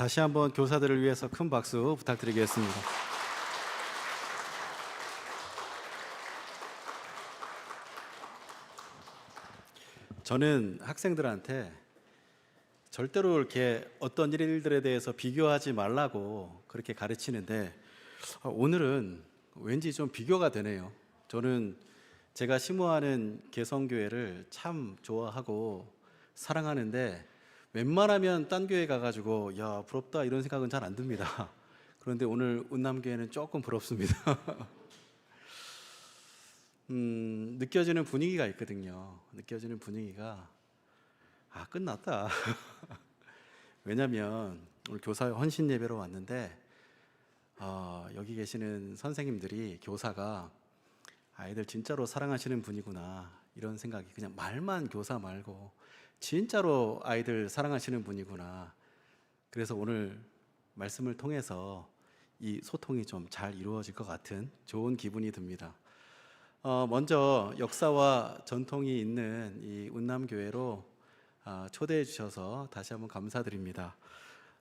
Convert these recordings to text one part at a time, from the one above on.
다시 한번 교사들을 위해서 큰 박수 부탁드리겠습니다. 저는 학생들한테 절대로 이렇게 어떤 일들에 대해서 비교하지 말라고 그렇게 가르치는데 아, 오늘은 왠지 좀 비교가 되네요. 저는 제가 심호하는 개성교회를 참 좋아하고 사랑하는데 웬만하면 딴 교회 가가지고 야 부럽다 이런 생각은 잘 안 듭니다. 그런데 오늘 운남교회는 조금 부럽습니다. 음, 느껴지는 분위기가 있거든요. 느껴지는 분위기가 아 끝났다. 왜냐하면 오늘 교사 헌신 예배로 왔는데 어, 여기 계시는 선생님들이 교사가 아이들 진짜로 사랑하시는 분이구나 이런 생각이 그냥 말만 교사 말고 진짜로 아이들 사랑하시는 분이구나. 그래서 오늘 말씀을 통해서 이 소통이 좀 잘 이루어질 것 같은 좋은 기분이 듭니다. 어, 먼저 역사와 전통이 있는 이 운남교회로 아, 초대해 주셔서 다시 한번 감사드립니다.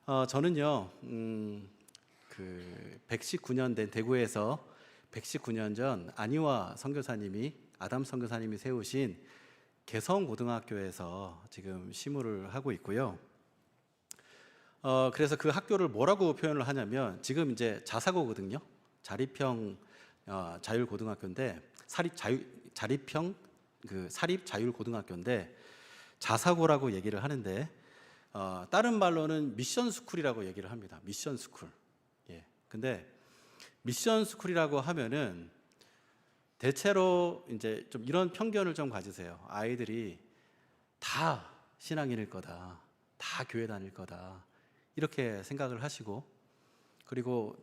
어, 저는요, 음, 그 119년 된 대구에서 119년 전 안희화 선교사님이 아담 선교사님이 세우신 개성고등학교에서 지금 시무를 하고 있고요. 어, 그래서 그 학교를 뭐라고 표현을 하냐면 지금 이제 자사고거든요. 자립형 어, 자율고등학교인데 사립 자유 자립형 그 사립 자율고등학교인데 자사고라고 얘기를 하는데 어, 다른 말로는 미션 스쿨이라고 얘기를 합니다. 미션 스쿨. 예. 근데 미션 스쿨이라고 하면은 대체로 이제 좀 이런 편견을 좀 가지세요. 아이들이 다 신앙인일 거다. 다 교회 다닐 거다. 이렇게 생각을 하시고 그리고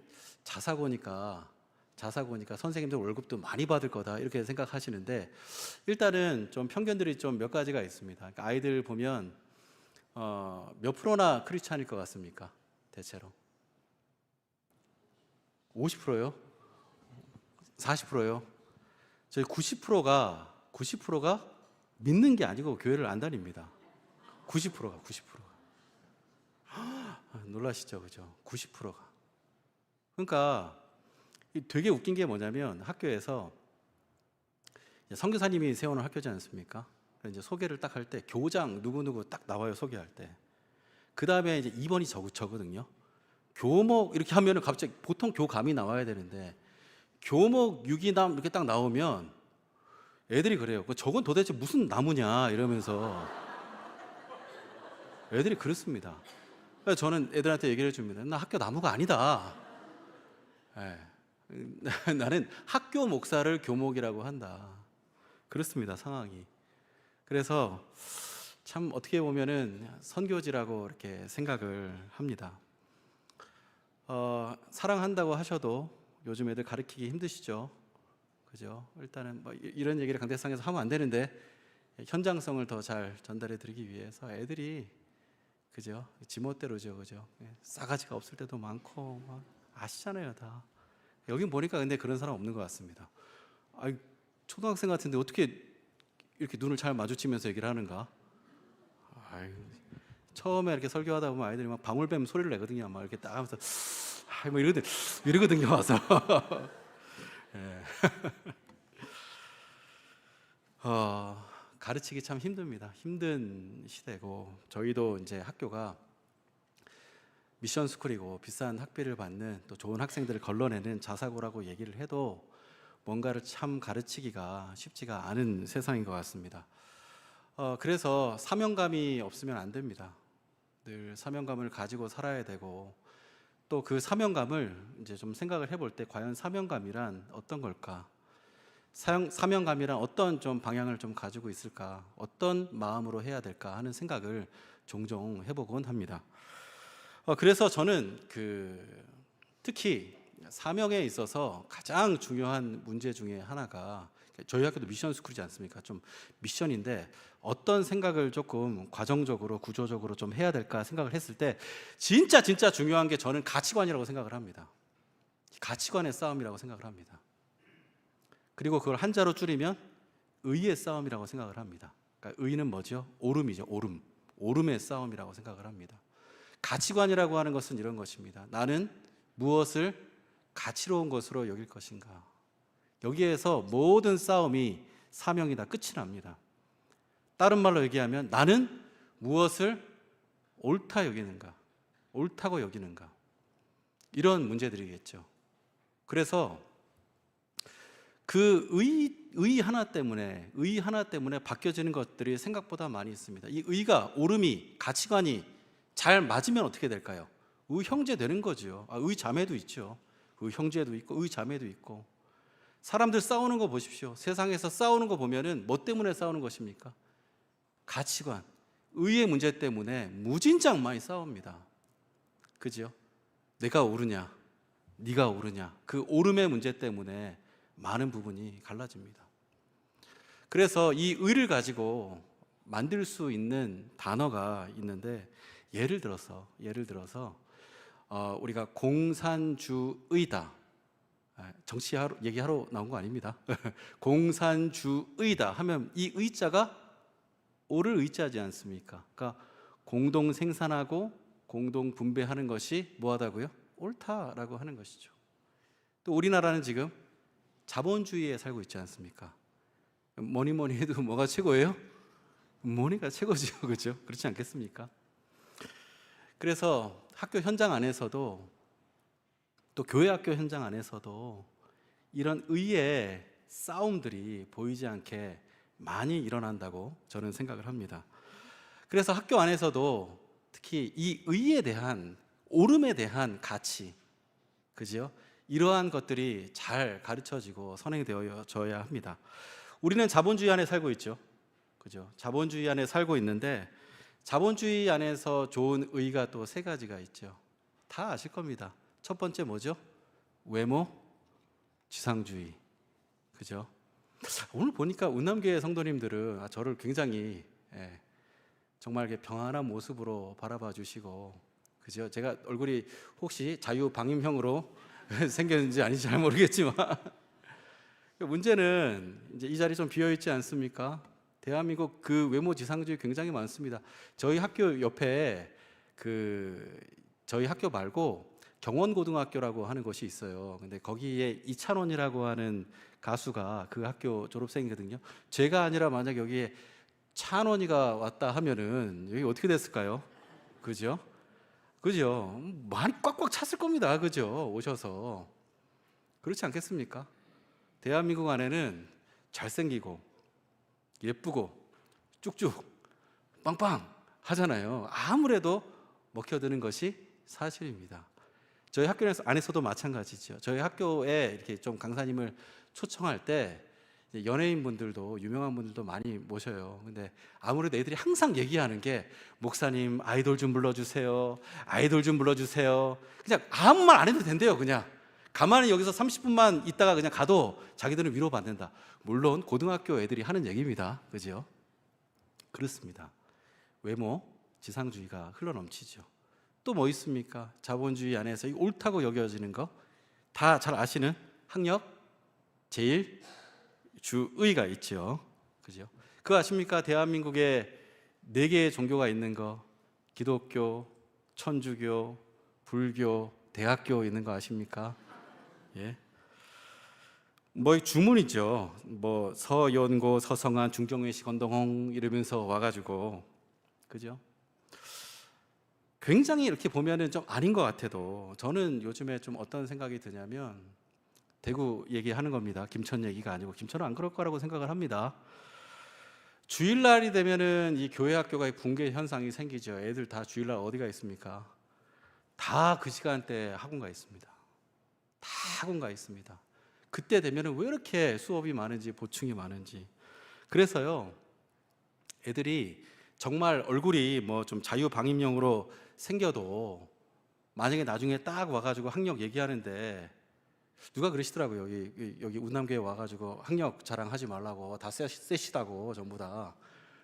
자사고니까 자사고니까 선생님들 월급도 많이 받을 거다 이렇게 생각하시는데 일단은 좀 편견들이 좀 몇 가지가 있습니다. 그러니까 아이들 보면 어, 몇 프로나 크리스찬일 것 같습니까? 대체로 50%요? 40%요? 저희 90%가 90%가 믿는 게 아니고 교회를 안 다닙니다. 90%가 90%가 놀라시죠, 그죠? 90%가 그러니까 이 되게 웃긴 게 뭐냐면 학교에서 선교사님이 세워놓은 학교지 않습니까? 이제 소개를 딱 할 때 교장 누구 누구 딱 나와요 소개할 때. 그 다음에 이제 2번이 저, 저거든요. 교목 이렇게 하면은 갑자기 보통 교감이 나와야 되는데 교목 유기남 이렇게 딱 나오면 애들이 그래요. 그 저건 도대체 무슨 나무냐 이러면서 애들이 그렇습니다. 저는 애들한테 얘기를 해줍니다. 나 학교 나무가 아니다. 예. 나는 학교 목사를 교목이라고 한다. 그렇습니다, 상황이. 그래서 참 어떻게 보면은 선교지라고 이렇게 생각을 합니다. 어, 사랑한다고 하셔도 요즘 애들 가르치기 힘드시죠? 그죠? 일단은 뭐 이- 이런 얘기를 강대상에서 하면 안 되는데 현장성을 더 잘 전달해 드리기 위해서 애들이 그죠? 지멋대로죠, 그죠? 예, 싸가지가 없을 때도 많고 막 아시잖아요, 다. 여기 보니까 근데 그런 사람 없는 것 같습니다. 아, 초등학생 같은데 어떻게 이렇게 눈을 잘 마주치면서 얘기를 하는가? 아유, 처음에 이렇게 설교하다 보면 아이들이 막 방울뱀 소리를 내거든요. 막 이렇게 딱 하면서 아, 뭐 이러거든, 이러거든요 와서. 예. 어, 가르치기 참 힘듭니다. 힘든 시대고 저희도 이제 학교가 미션 스쿨이고 비싼 학비를 받는 또 좋은 학생들을 걸러내는 자사고라고 얘기를 해도 뭔가를 참 가르치기가 쉽지가 않은 세상인 것 같습니다. 어, 그래서 사명감이 없으면 안 됩니다. 늘 사명감을 가지고 살아야 되고 또 그 사명감을 이제 좀 생각을 해볼 때 과연 사명감이란 어떤 걸까? 사용, 사명감이란 어떤 좀 방향을 좀 가지고 있을까? 어떤 마음으로 해야 될까 하는 생각을 종종 해보곤 합니다. 어, 그래서 저는 그 특히 사명에 있어서 가장 중요한 문제 중에 하나가 저희 학교도 미션 스쿨이지 않습니까? 좀 미션인데 어떤 생각을 조금 과정적으로 구조적으로 좀 해야 될까 생각을 했을 때 진짜 진짜 중요한 게 저는 가치관이라고 생각을 합니다. 가치관의 싸움이라고 생각을 합니다. 그리고 그걸 한자로 줄이면 의의 싸움이라고 생각을 합니다. 그러니까 의는 뭐죠? 오름이죠. 오름. 오름의 싸움이라고 생각을 합니다. 가치관이라고 하는 것은 이런 것입니다. 나는 무엇을 가치로운 것으로 여길 것인가. 여기에서 모든 싸움이 사명이다 끝이 납니다. 다른 말로 얘기하면 나는 무엇을 옳다 여기는가, 옳다고 여기는가 이런 문제들이겠죠. 그래서 그 의, 의 하나 때문에 의 하나 때문에 바뀌어지는 것들이 생각보다 많이 있습니다. 이 의가 오름이 가치관이 잘 맞으면 어떻게 될까요? 의 형제 되는 거죠. 아, 의 자매도 있죠. 의 형제도 있고 의 자매도 있고 사람들 싸우는 거 보십시오. 세상에서 싸우는 거 보면은 뭐 때문에 싸우는 것입니까? 가치관, 의의 문제 때문에 무진장 많이 싸웁니다. 그죠? 내가 옳으냐, 네가 옳으냐, 그 옳음의 문제 때문에 많은 부분이 갈라집니다. 그래서 이 의를 가지고 만들 수 있는 단어가 있는데 예를 들어서 예를 들어서 어, 우리가 공산주의다 아, 정치 하러, 얘기하러 나온 거 아닙니다. 공산주의다 하면 이 의자가 오를 의자지 않습니까? 그러니까 공동 생산하고 공동 분배하는 것이 뭐하다고요? 옳다라고 하는 것이죠. 또 우리나라는 지금 자본주의에 살고 있지 않습니까? 뭐니 뭐니 해도 뭐가 최고예요? 뭐니가 최고죠, 그렇죠? 그렇지 않겠습니까? 그래서 학교 현장 안에서도 또 교회 학교 현장 안에서도 이런 의의 싸움들이 보이지 않게 많이 일어난다고 저는 생각을 합니다. 그래서 학교 안에서도 특히 이 의에 대한 옳음에 대한 가치, 그죠? 이러한 것들이 잘 가르쳐지고 선행되어져야 합니다. 우리는 자본주의 안에 살고 있죠. 그죠? 자본주의 안에 살고 있는데 자본주의 안에서 좋은 의가 또 세 가지가 있죠. 다 아실 겁니다. 첫 번째 뭐죠? 외모, 지상주의. 그죠? 오늘 보니까 운남교회 성도님들은 아, 저를 굉장히 예, 정말 평안한 모습으로 바라봐 주시고 그죠? 제가 얼굴이 혹시 자유 방임형으로 생겼는지 아닌지 잘 모르겠지만 문제는 이제 이 자리 좀 비어 있지 않습니까? 대한민국 그 외모 지상주의 굉장히 많습니다. 저희 학교 옆에 그 저희 학교 말고 경원고등학교라고 하는 곳이 있어요. 근데 거기에 이찬원이라고 하는 가수가 그 학교 졸업생이거든요. 제가 아니라 만약 여기에 찬원이가 왔다 하면은 여기 어떻게 됐을까요? 그죠? 그죠? 많이 꽉꽉 찼을 겁니다. 그죠? 오셔서. 그렇지 않겠습니까? 대한민국 안에는 잘생기고 예쁘고 쭉쭉 빵빵 하잖아요. 아무래도 먹혀드는 것이 사실입니다. 저희 학교 안에서도 마찬가지죠. 저희 학교에 이렇게 좀 강사님을 초청할 때 연예인 분들도 유명한 분들도 많이 모셔요. 근데 아무래도 애들이 항상 얘기하는 게 목사님 아이돌 좀 불러주세요. 아이돌 좀 불러주세요. 그냥 아무 말 안 해도 된대요. 그냥 가만히 여기서 30분만 있다가 그냥 가도 자기들은 위로받는다. 물론 고등학교 애들이 하는 얘기입니다. 그죠? 그렇습니다. 외모 지상주의가 흘러넘치죠. 또 뭐 있습니까? 자본주의 안에서 옳다고 여겨지는 거 다 잘 아시는 학력 제일 주의가 있죠. 그죠? 그 아십니까? 대한민국에 네 개의 종교가 있는 거. 기독교, 천주교, 불교, 대학교 있는 거 아십니까? 예. 뭐 주문이죠. 뭐 서연고, 서성한, 중정외시, 건동홍 이러면서 와가지고 그죠? 굉장히 이렇게 보면은 좀 아닌 것 같아도 저는 요즘에 좀 어떤 생각이 드냐면 대구 얘기하는 겁니다. 김천 얘기가 아니고 김천은 안 그럴 거라고 생각을 합니다. 주일날이 되면은 이 교회 학교가 붕괴 현상이 생기죠. 애들 다 주일날 어디가 있습니까? 다 그 시간대 학원 가 있습니다. 다 학원 가 있습니다. 그때 되면은 왜 이렇게 수업이 많은지 보충이 많은지. 그래서요. 애들이 정말 얼굴이 뭐 좀 자유 방임용으로 생겨도 만약에 나중에 딱 와가지고 학력 얘기하는데 누가 그러시더라고요. 여기 여기 운남교에 와가지고 학력 자랑하지 말라고 다 세, 세시다고 전부 다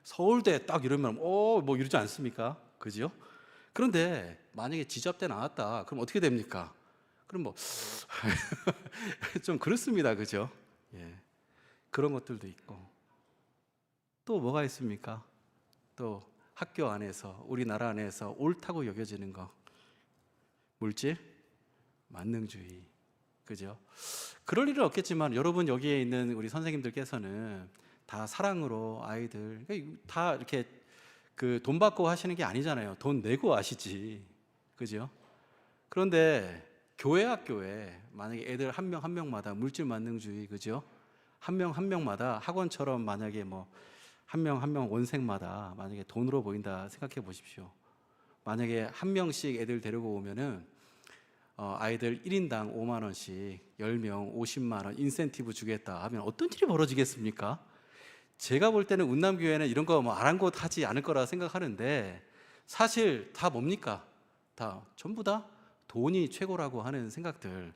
서울대 딱 이러면 어뭐 이러지 않습니까? 그죠? 그런데 만약에 지잡대 나왔다. 그럼 어떻게 됩니까? 그럼 뭐 좀 그렇습니다. 그죠? 예. 그런 것들도 있고 또 뭐가 있습니까? 또 학교 안에서 우리나라 안에서 옳다고 여겨지는 거 물질 만능주의 그죠? 그럴 일은 없겠지만 여러분 여기에 있는 우리 선생님들께서는 다 사랑으로 아이들 그러니까 다 이렇게 그 돈 받고 하시는 게 아니잖아요. 돈 내고 하시지. 그죠? 그런데 교회 학교에 만약에 애들 한 명한 명마다 물질 만능주의 그죠? 한 명한 명마다 학원처럼 만약에 뭐 한 명 한 명 원생마다 만약에 돈으로 보인다 생각해 보십시오. 만약에 한 명씩 애들 데리고 오면은 어, 아이들 1인당 5만 원씩 10명 50만 원 인센티브 주겠다 하면 어떤 일이 벌어지겠습니까? 제가 볼 때는 운남교회는 이런 거 뭐 아랑곳하지 않을 거라 생각하는데 사실 다 뭡니까? 다 전부 다 돈이 최고라고 하는 생각들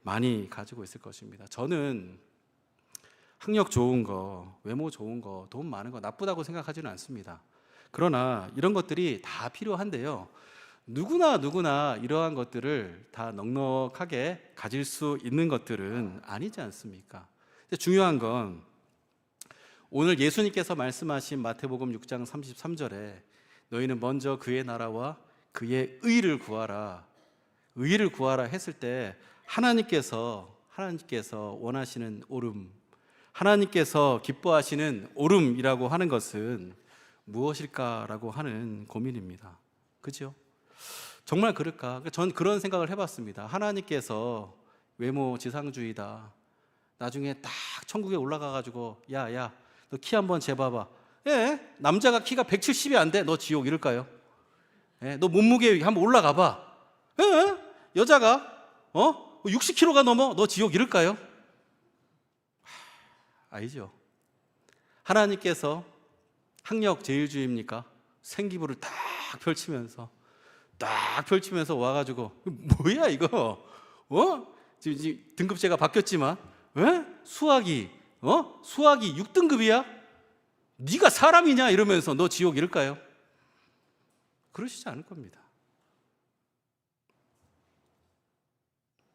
많이 가지고 있을 것입니다. 저는 학력 좋은 거, 외모 좋은 거, 돈 많은 거 나쁘다고 생각하지는 않습니다. 그러나 이런 것들이 다 필요한데요. 누구나 누구나 이러한 것들을 다 넉넉하게 가질 수 있는 것들은 아니지 않습니까? 중요한 건 오늘 예수님께서 말씀하신 마태복음 6장 33절에 너희는 먼저 그의 나라와 그의 의를 구하라. 의를 구하라 했을 때 하나님께서 하나님께서 원하시는 오름 하나님께서 기뻐하시는 오름이라고 하는 것은 무엇일까라고 하는 고민입니다. 그죠? 정말 그럴까? 전 그런 생각을 해봤습니다. 하나님께서 외모 지상주의다. 나중에 딱 천국에 올라가가지고 야 야 너 키 한번 재봐봐. 예, 남자가 키가 170이 안 돼. 너 지옥 이럴까요? 예, 너 몸무게 한번 올라가봐. 예, 여자가 어 60kg가 넘어. 너 지옥 이럴까요? 하, 아니죠. 하나님께서 학력 제일주의입니까? 생기부를 딱 펼치면서 딱 펼치면서 와가지고 뭐야 이거? 어? 지금, 지금 등급제가 바뀌었지만 에? 수학이 어? 수학이 6등급이야? 네가 사람이냐 이러면서 너 지옥 이럴까요? 그러시지 않을 겁니다.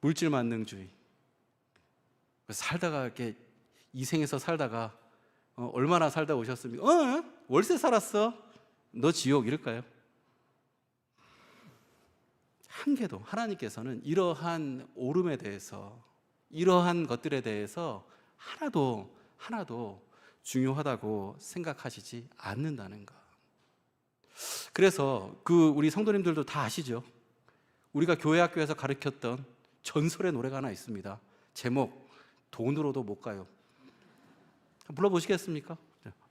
물질 만능주의. 살다가 이렇게 이 생에서 살다가 어, 얼마나 살다 오셨습니까? 어? 월세 살았어? 너 지옥 이럴까요? 한 개도 하나님께서는 이러한 오름에 대해서 이러한 것들에 대해서 하나도 하나도 중요하다고 생각하시지 않는다는 것. 그래서 그 우리 성도님들도 다 아시죠? 우리가 교회 학교에서 가르쳤던 전설의 노래가 하나 있습니다. 제목 돈으로도 못 가요. 불러 보시겠습니까?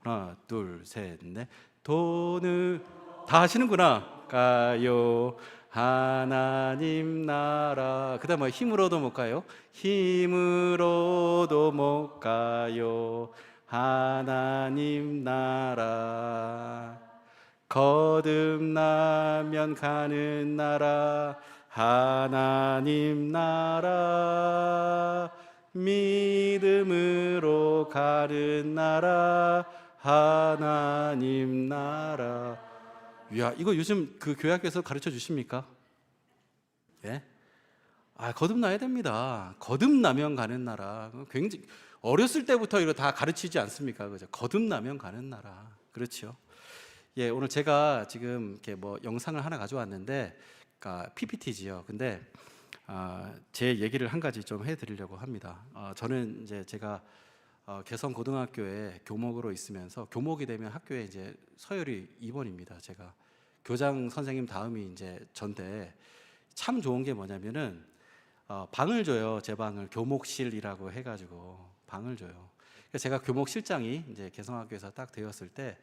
하나, 둘, 셋, 넷. 돈을 다 하시는구나. 가요. 하나님 나라. 그 다음 뭐 힘으로도 못 가요. 힘으로도 못 가요. 하나님 나라. 거듭나면 가는 나라. 하나님 나라. 믿음으로 가는 나라. 하나님 나라. 야, 이거 요즘 그 교회 학교에서 가르쳐 주십니까? 예? 아, 거듭나야 됩니다. 거듭나면 가는 나라. 굉장히 어렸을 때부터 이거 다 가르치지 않습니까? 그죠? 거듭나면 가는 나라. 그렇죠. 예, 오늘 제가 지금 이렇게 뭐 영상을 하나 가져왔는데, 그러니까 PPT지요. 근데 아, 제 얘기를 한 가지 좀 해드리려고 합니다. 어, 저는 이제 제가 어, 개성 고등학교에 교목으로 있으면서 교목이 되면 학교에 이제 서열이 2번입니다. 제가 교장 선생님 다음이 이제 전데 참 좋은 게 뭐냐면은 어, 방을 줘요. 제 방을 교목실이라고 해가지고 방을 줘요. 제가 교목실장이 이제 개성학교에서 딱 되었을 때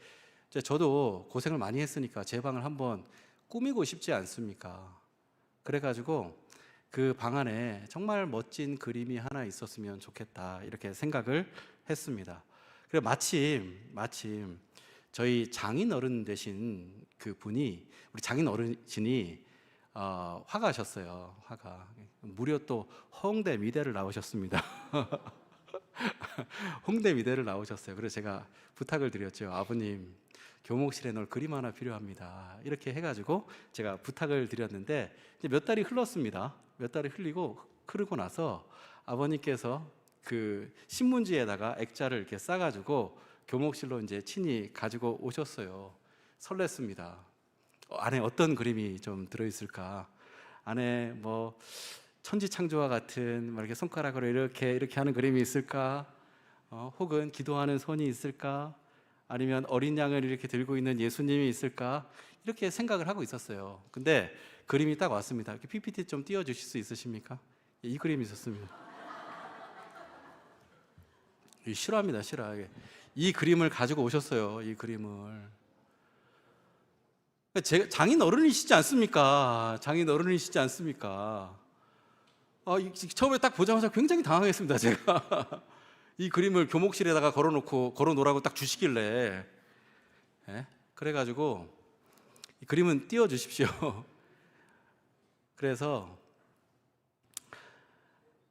저도 고생을 많이 했으니까 제 방을 한번 꾸미고 싶지 않습니까? 그래가지고 그 방 안에 정말 멋진 그림이 하나 있었으면 좋겠다 이렇게 생각을 했습니다. 그래 마침 마침 저희 장인 어른 되신 그 분이 우리 장인 어르신이 어, 화가셨어요. 화가 무려 또 홍대 미대를 나오셨습니다. 홍대 미대를 나오셨어요. 그래서 제가 부탁을 드렸죠. 아버님 교목실에 넣을 그림 하나 필요합니다. 이렇게 해가지고 제가 부탁을 드렸는데 이제 몇 달이 흘렀습니다. 몇 달이 흘리고 흐르고 나서 아버님께서 그 신문지에다가 액자를 이렇게 싸가지고 교목실로 이제 친히 가지고 오셨어요. 설렜습니다. 어, 안에 어떤 그림이 좀 들어있을까? 안에 뭐 천지창조와 같은 막 이렇게 손가락으로 이렇게 이렇게 하는 그림이 있을까? 어, 혹은 기도하는 손이 있을까? 아니면 어린 양을 이렇게 들고 있는 예수님이 있을까? 이렇게 생각을 하고 있었어요. 근데 그림이 딱 왔습니다. 이렇게 PPT 좀 띄워 주실 수 있으십니까? 예, 이 그림이 있었습니다. 이 싫어합니다, 싫어. 이 그림을 가지고 오셨어요. 이 그림을. 제 장인 어른이시지 않습니까? 장인 어른이시지 않습니까? 아, 이- 처음에 딱 보자마자 굉장히 당황했습니다. 제가 이 그림을 교목실에다가 걸어놓고 걸어놓으라고 딱 주시길래, 예? 그래가지고 이 그림은 띄워 주십시오. 그래서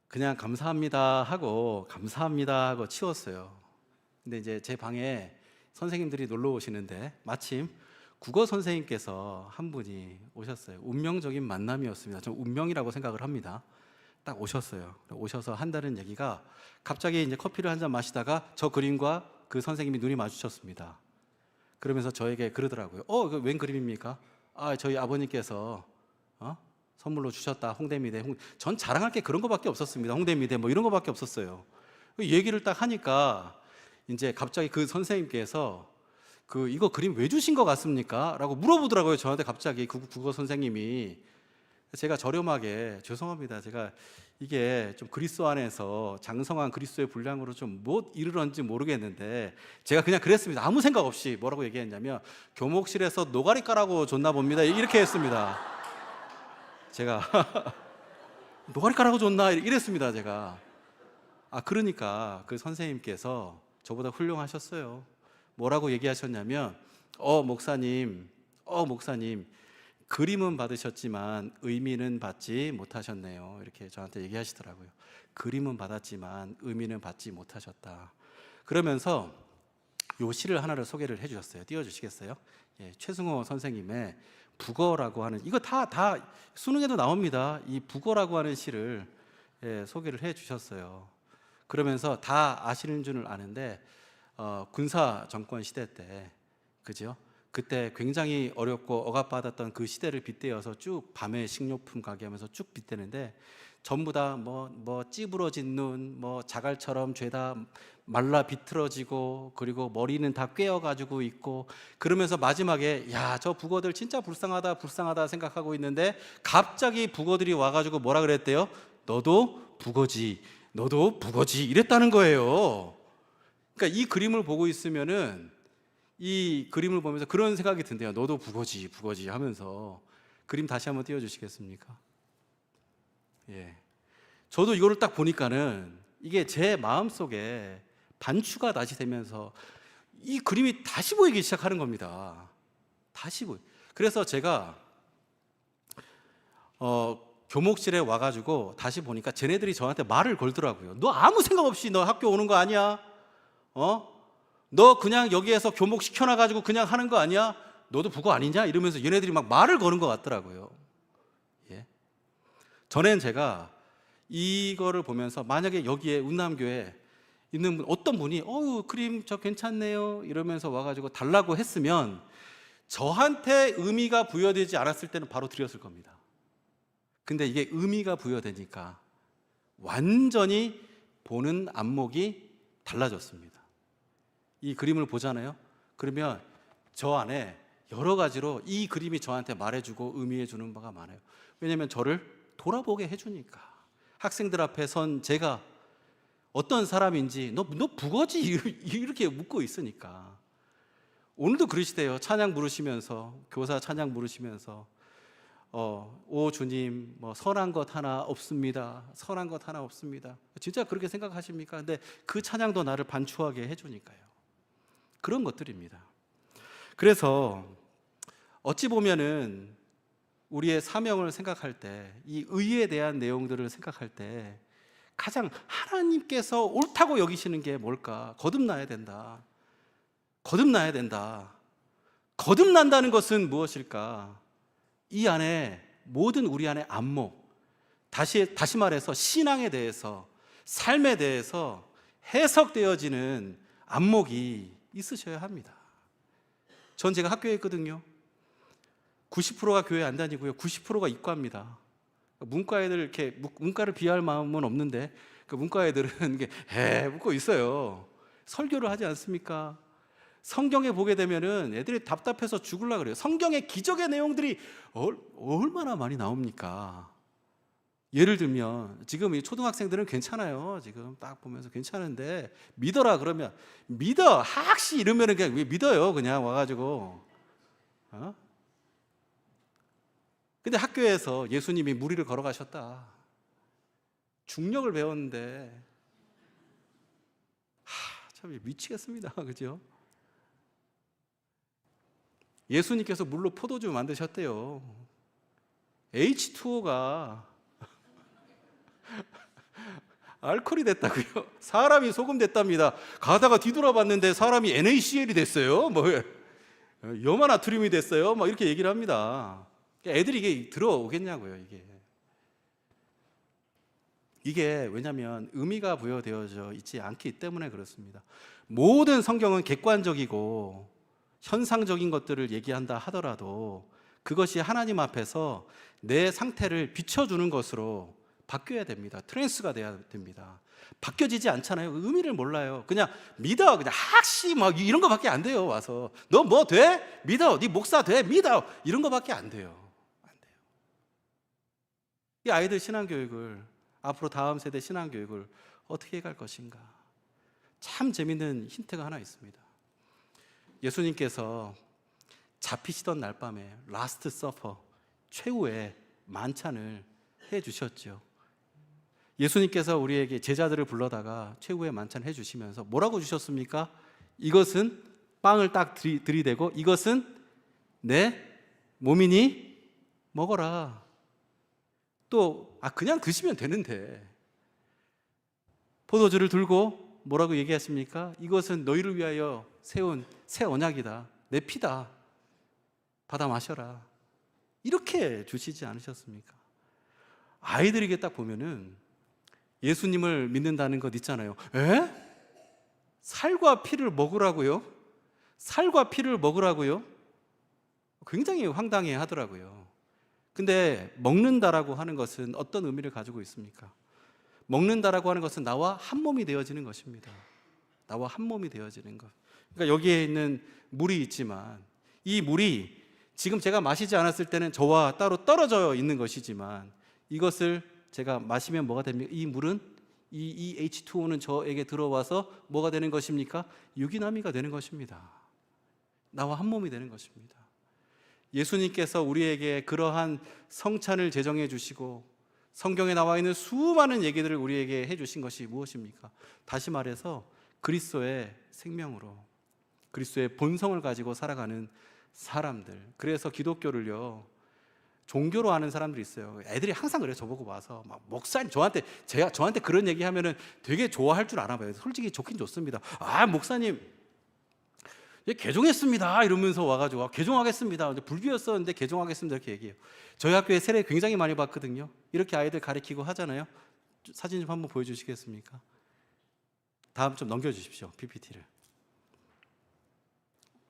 그냥 감사합니다 하고 감사합니다 하고 치웠어요. 근데 이제 제 방에 선생님들이 놀러 오시는데 마침 국어 선생님께서 한 분이 오셨어요. 운명적인 만남이었습니다. 저 운명이라고 생각을 합니다. 딱 오셨어요. 오셔서 한다는 얘기가 갑자기 이제 커피를 한 잔 마시다가 저 그림과 그 선생님이 눈이 마주쳤습니다. 그러면서 저에게 그러더라고요. 어, 그웬 그림입니까? 아, 저희 아버님께서 어? 선물로 주셨다. 홍대미대. 홍... 전 자랑할 게 그런 거밖에 없었습니다. 홍대미대 뭐 이런 거밖에 없었어요. 그 얘기를 딱 하니까 이제 갑자기 그 선생님께서 그 이거 그림 왜 주신 것 같습니까? 라고 물어보더라고요. 저한테 갑자기 그 국어 선생님이 제가 저렴하게 죄송합니다. 제가 이게 좀 그리스도 안에서 장성한 그리스도의 분량으로 좀 못 이르런지 모르겠는데 제가 그냥 그랬습니다. 아무 생각 없이 뭐라고 얘기했냐면 교목실에서 노가리 까라고 줬나 봅니다. 이렇게 했습니다. 제가 노가리 까라고 줬나 이랬습니다. 제가 아 그러니까 그 선생님께서 저보다 훌륭하셨어요. 뭐라고 얘기하셨냐면 어 목사님, 어 목사님 그림은 받으셨지만 의미는 받지 못하셨네요. 이렇게 저한테 얘기하시더라고요. 그림은 받았지만 의미는 받지 못하셨다. 그러면서 요 시를 하나를 소개를 해주셨어요. 띄워주시겠어요? 예, 최승호 선생님의 북어라고 하는 이거 다 다 수능에도 나옵니다. 이 북어라고 하는 시를 예, 소개를 해주셨어요. 그러면서 다 아시는 줄은 아는데 어, 군사 정권 시대 때 그죠? 그때 굉장히 어렵고 억압받았던 그 시대를 빗대어서 쭉 밤에 식료품 가게 하면서 쭉 빗대는데 전부 다뭐뭐 찌부러진 눈, 뭐 자갈처럼 죄다 말라 비틀어지고 그리고 머리는 다 꿰어 가지고 있고 그러면서 마지막에 야 저 북어들 진짜 불쌍하다 불쌍하다 생각하고 있는데 갑자기 북어들이 와 가지고 뭐라 그랬대요? 너도 북어지, 너도 북어지 이랬다는 거예요. 그러니까 이 그림을 보고 있으면은 이 그림을 보면서 그런 생각이 든대요. 너도 북어지, 북어지 하면서 그림 다시 한번 띄워주시겠습니까? 예. 저도 이거를 딱 보니까는 이게 제 마음 속에 반추가 다시 되면서 이 그림이 다시 보이기 시작하는 겁니다. 다시 보이. 그래서 제가 어, 교목실에 와가지고 다시 보니까 쟤네들이 저한테 말을 걸더라고요. 너 아무 생각 없이 너 학교 오는 거 아니야? 어? 너 그냥 여기에서 교목 시켜놔가지고 그냥 하는 거 아니야? 너도 북어 아니냐? 이러면서 얘네들이 막 말을 거는 것 같더라고요. 예. 전엔 제가 이거를 보면서 만약에 여기에 운남교에 있는 분, 어떤 분이 어유 그림 저 괜찮네요 이러면서 와가지고 달라고 했으면 저한테 의미가 부여되지 않았을 때는 바로 드렸을 겁니다. 근데 이게 의미가 부여되니까 완전히 보는 안목이 달라졌습니다. 이 그림을 보잖아요. 그러면 저 안에 여러 가지로 이 그림이 저한테 말해주고 의미해 주는 바가 많아요. 왜냐하면 저를 돌아보게 해주니까. 학생들 앞에 선 제가 어떤 사람인지 너, 너 북어지 이렇게 묻고 있으니까. 오늘도 그러시대요. 찬양 부르시면서 교사 찬양 부르시면서 어, 오 주님 뭐 선한 것 하나 없습니다. 선한 것 하나 없습니다. 진짜 그렇게 생각하십니까? 근데 그 찬양도 나를 반추하게 해주니까요. 그런 것들입니다. 그래서 어찌 보면은 우리의 사명을 생각할 때, 이 의에 대한 내용들을 생각할 때 가장 하나님께서 옳다고 여기시는 게 뭘까? 거듭나야 된다. 거듭나야 된다. 거듭난다는 것은 무엇일까? 이 안에 모든 우리 안에 안목, 다시 다시 말해서 신앙에 대해서 삶에 대해서 해석되어지는 안목이 있으셔야 합니다. 전 제가 학교에 있거든요. 90%가 교회 안 다니고요. 90%가 이과입니다. 문과 애들 이렇게 문- 문과를 비할 마음은 없는데 그 문과 애들은 이게 해 묻고 있어요. 설교를 하지 않습니까? 성경에 보게 되면은 애들이 답답해서 죽을라 그래요. 성경의 기적의 내용들이 얼, 얼마나 많이 나옵니까? 예를 들면 지금 이 초등학생들은 괜찮아요. 지금 딱 보면서 괜찮은데 믿어라 그러면 믿어 학시 이러면은 그냥 왜 믿어요? 그냥 와가지고 어? 근데 학교에서 예수님이 무리를 걸어가셨다. 중력을 배웠는데 하, 참 미치겠습니다. 그죠? 예수님께서 물로 포도주 만드셨대요. H2O가 알코올이 됐다고요? 사람이 소금 됐답니다. 가다가 뒤돌아봤는데 사람이 NaCl이 됐어요. 뭐 염화나트륨이 됐어요. 막 이렇게 얘기를 합니다. 애들이 이게 들어오겠냐고요, 이게. 이게 왜냐하면 의미가 부여되어져 있지 않기 때문에 그렇습니다. 모든 성경은 객관적이고 현상적인 것들을 얘기한다 하더라도 그것이 하나님 앞에서 내 상태를 비춰주는 것으로 바뀌어야 됩니다. 트랜스가 돼야 됩니다. 바뀌어지지 않잖아요. 의미를 몰라요. 그냥 믿어. 그냥 학시 막 이런 거밖에 안 돼요. 와서 너 뭐 돼? 믿어. 네 목사 돼? 믿어. 이런 거밖에 안 돼요. 안 돼요. 이 아이들 신앙 교육을 앞으로 다음 세대 신앙 교육을 어떻게 해갈 것인가? 참 재밌는 힌트가 하나 있습니다. 예수님께서 잡히시던 날 밤에 라스트 서퍼 최후의 만찬을 해 주셨죠. 예수님께서 우리에게 제자들을 불러다가 최후의 만찬 해 주시면서 뭐라고 주셨습니까? 이것은 빵을 딱 들이, 들이대고 이것은 내 몸이니 먹어라. 또, 아, 그냥 드시면 되는데. 포도주를 들고 뭐라고 얘기했습니까? 이것은 너희를 위하여 세운 새 언약이다. 내 피다. 받아 마셔라. 이렇게 주시지 않으셨습니까? 아이들에게 딱 보면은 예수님을 믿는다는 것 있잖아요. 에? 살과 피를 먹으라고요? 살과 피를 먹으라고요? 굉장히 황당해 하더라고요. 근데 먹는다라고 하는 것은 어떤 의미를 가지고 있습니까? 먹는다라고 하는 것은 나와 한 몸이 되어지는 것입니다. 나와 한 몸이 되어지는 것. 그러니까 여기에 있는 물이 있지만 이 물이 지금 제가 마시지 않았을 때는 저와 따로 떨어져 있는 것이지만 이것을 제가 마시면 뭐가 됩니까? 이 물은 이, 이 H2O는 저에게 들어와서 뭐가 되는 것입니까? 유기나미가 되는 것입니다. 나와 한 몸이 되는 것입니다. 예수님께서 우리에게 그러한 성찬을 제정해 주시고 성경에 나와 있는 수많은 얘기들을 우리에게 해 주신 것이 무엇입니까? 다시 말해서 그리스도의 생명으로 그리스도의 본성을 가지고 살아가는 사람들. 그래서 기독교를요. 종교로 하는 사람들이 있어요. 애들이 항상 그래요. 저보고 와서 막 목사님 저한테 제가 저한테 그런 얘기 하면은 되게 좋아할 줄 알아 봐요. 솔직히 좋긴 좋습니다. 아, 목사님 예, 개종했습니다. 이러면서 와가지고 아, 개종하겠습니다. 근데 불비였었는데 개종하겠습니다. 이렇게 얘기해요. 저희 학교에 세례 굉장히 많이 봤거든요. 이렇게 아이들 가리키고 하잖아요. 사진 좀 한번 보여주시겠습니까? 다음 좀 넘겨주십시오. PPT를.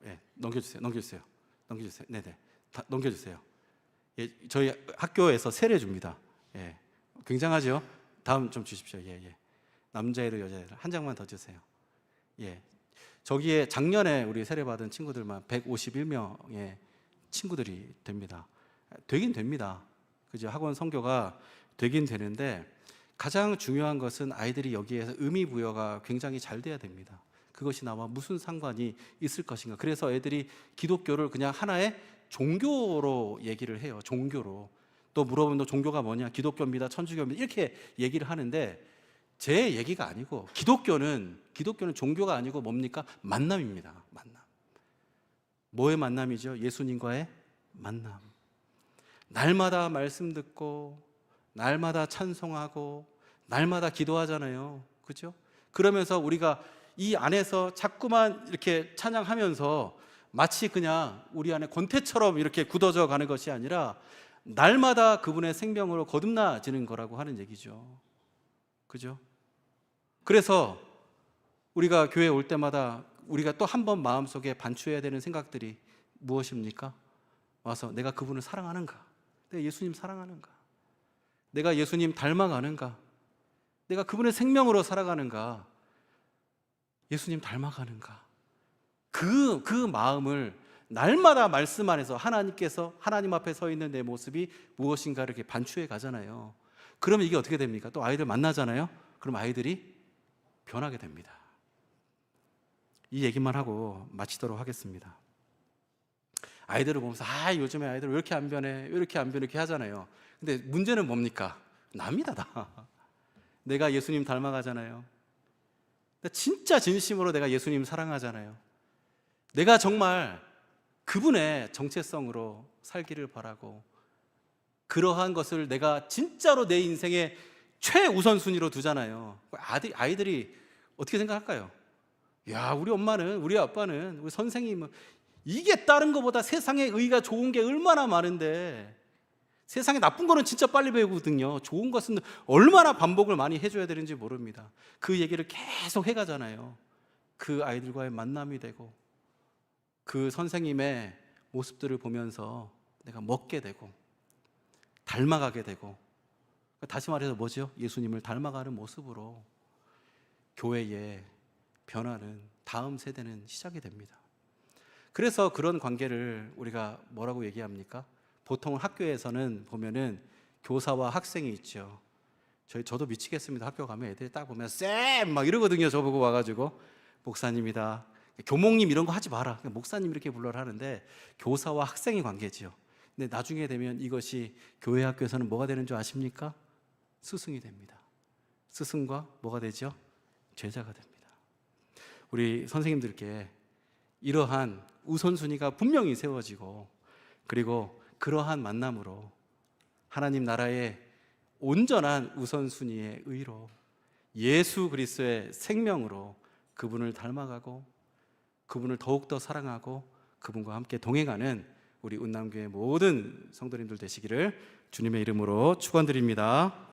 예, 넘겨주세요. 넘겨주세요. 넘겨주세요. 네네. 다 넘겨주세요. 예, 저희 학교에서 세례 줍니다. 예, 굉장하죠. 다음 좀 주십시오. 예, 예. 남자애들 여자애들 한 장만 더 주세요. 예, 저기에 작년에 우리 세례 받은 친구들만 151명의 친구들이 됩니다. 되긴 됩니다. 그죠? 학원 성교가 되긴 되는데 가장 중요한 것은 아이들이 여기에서 의미 부여가 굉장히 잘 돼야 됩니다. 그것이 나와 무슨 상관이 있을 것인가. 그래서 애들이 기독교를 그냥 하나의 종교로 얘기를 해요. 종교로. 또 물어보면 너 종교가 뭐냐? 기독교입니다. 천주교입니다. 이렇게 얘기를 하는데 제 얘기가 아니고 기독교는 기독교는 종교가 아니고 뭡니까? 만남입니다. 만남. 뭐의 만남이죠? 예수님과의 만남. 날마다 말씀 듣고 날마다 찬송하고 날마다 기도하잖아요. 그죠? 그러면서 우리가 이 안에서 자꾸만 이렇게 찬양하면서 마치 그냥 우리 안에 권태처럼 이렇게 굳어져 가는 것이 아니라 날마다 그분의 생명으로 거듭나지는 거라고 하는 얘기죠. 그죠? 그래서 우리가 교회 올 때마다 우리가 또 한 번 마음속에 반추해야 되는 생각들이 무엇입니까? 와서 내가 그분을 사랑하는가? 내가 예수님 사랑하는가? 내가 예수님 닮아가는가? 내가 그분의 생명으로 살아가는가? 예수님 닮아가는가? 그, 그 마음을 날마다 말씀 안에서 하나님께서 하나님 앞에 서 있는 내 모습이 무엇인가를 이렇게 반추해 가잖아요. 그러면 이게 어떻게 됩니까? 또 아이들 만나잖아요. 그럼 아이들이 변하게 됩니다. 이 얘기만 하고 마치도록 하겠습니다. 아이들을 보면서 아 요즘에 아이들 왜 이렇게 안 변해 왜 이렇게 안 변해 이렇게 하잖아요. 근데 문제는 뭡니까? 남이다 나. 내가 예수님 닮아가잖아요. 진짜 진심으로 내가 예수님 사랑하잖아요. 내가 정말 그분의 정체성으로 살기를 바라고 그러한 것을 내가 진짜로 내 인생의 최우선순위로 두잖아요. 아들, 아이들이 어떻게 생각할까요? 야, 우리 엄마는, 우리 아빠는, 우리 선생님은 이게 다른 것보다 세상에 의가 좋은 게 얼마나 많은데 세상에 나쁜 거는 진짜 빨리 배우거든요. 좋은 것은 얼마나 반복을 많이 해줘야 되는지 모릅니다. 그 얘기를 계속 해가잖아요. 그 아이들과의 만남이 되고 그 선생님의 모습들을 보면서 내가 먹게 되고 닮아가게 되고 다시 말해서 뭐죠? 예수님을 닮아가는 모습으로 교회의 변화는 다음 세대는 시작이 됩니다. 그래서 그런 관계를 우리가 뭐라고 얘기합니까? 보통 학교에서는 보면은 교사와 학생이 있죠. 저희 저도 미치겠습니다. 학교 가면 애들이 딱 보면 쌤 막 이러거든요. 저보고 와가지고 목사님이다. 교목님 이런 거 하지 마라. 목사님 이렇게 불러라 하는데 교사와 학생의 관계지요. 근데 나중에 되면 이것이 교회 학교에서는 뭐가 되는 줄 아십니까? 스승이 됩니다. 스승과 뭐가 되죠? 제자가 됩니다. 우리 선생님들께 이러한 우선순위가 분명히 세워지고 그리고 그러한 만남으로 하나님 나라의 온전한 우선순위의 의로 예수 그리스도의 생명으로 그분을 닮아가고 그분을 더욱더 사랑하고 그분과 함께 동행하는 우리 운남교회 모든 성도님들 되시기를 주님의 이름으로 축원드립니다.